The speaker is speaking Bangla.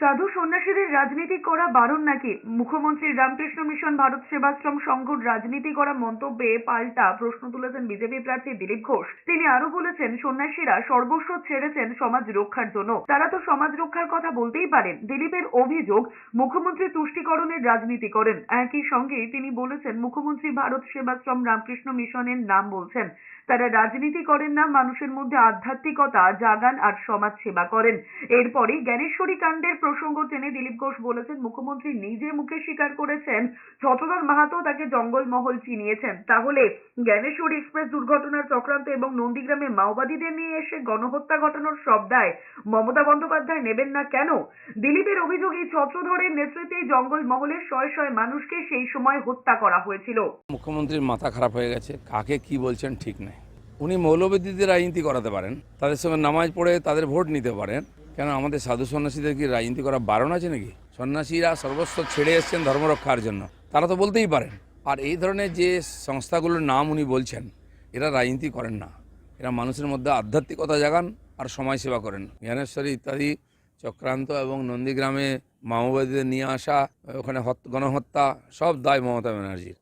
সাধু সন্ন্যাসীদের রাজনীতি করা বারণ নাকি? মুখ্যমন্ত্রী রামকৃষ্ণ মিশন, ভারত সেবাশ্রম সংঘর রাজনীতি করা মন্তব্যে পাল্টা প্রশ্ন তুলেছেন বিজেপি প্রার্থী দিলীপ ঘোষ। তিনি আরও বলেছেন, সন্ন্যাসীরা সর্বস্ব ছেড়েছেন সমাজ রক্ষার জন্য। তারা তো সমাজ রক্ষার কথা বলতেই পারেন। দিলীপের অভিযোগ, মুখ্যমন্ত্রী তুষ্টিকরণের রাজনীতি করেন। একই সঙ্গে তিনি বলেছেন, মুখ্যমন্ত্রী ভারত সেবাশ্রম রামকৃষ্ণ মিশনের নাম বলছেন। তারা রাজনীতি করেন না, মানুষের মধ্যে আধ্যাত্মিকতা, জাগান আর সমাজ সেবা করেন। এরপরে জ্ঞানেশ্বরী কাণ্ডের প্রসঙ্গ টেনে দিলীপ ঘোষ বলেছেন, মুখ্যমন্ত্রী নিজে মুখে স্বীকার করেছেন ছত্রধর মাহাতো তাকে জঙ্গলমহল চিনিয়েছেন। তাহলে জ্ঞানেশ্বরী এক্সপ্রেস দুর্ঘটনার চক্রান্ত এবং নন্দীগ্রামে মাওবাদীদের নিয়ে এসে গণহত্যা ঘটানোর সব দায় মমতা বন্দ্যোপাধ্যায় নেবেন না কেন? দিলীপের অভিযোগ এই ছত্রধরের নেতৃত্বেই জঙ্গলমহলের শয়ে শয়ে মানুষকে সেই সময় হত্যা করা হয়েছিল। মুখ্যমন্ত্রীর মাথা খারাপ হয়ে গেছে, কাকে কি বলছেন ঠিক নেই। উনি মৌলবাদীদের রাজনীতি করাতে পারেন, তাদের সঙ্গে নামাজ পড়ে তাদের ভোট নিতে পারেন কেন আমাদের সাধু সন্ন্যাসীদের কি রাজনীতি করা বারণ আছে নাকি? সন্ন্যাসীরা সর্বস্ব ছেড়ে এসছেন ধর্ম রক্ষার জন্য। তারা তো বলতেই পারেন। আর এই ধরনের যে সংস্থাগুলোর নাম উনি বলছেন, এরা রাজনীতি করেন না। এরা মানুষের মধ্যে আধ্যাত্মিকতা জাগান আর সমাজ সেবা করেন। জ্ঞানেশ্বরী ইত্যাদি চক্রান্ত এবং নন্দীগ্রামে মাওবাদীদের নিয়ে আসা, ওখানে হত- গণহত্যা, সব দায় মমতা ব্যানার্জির।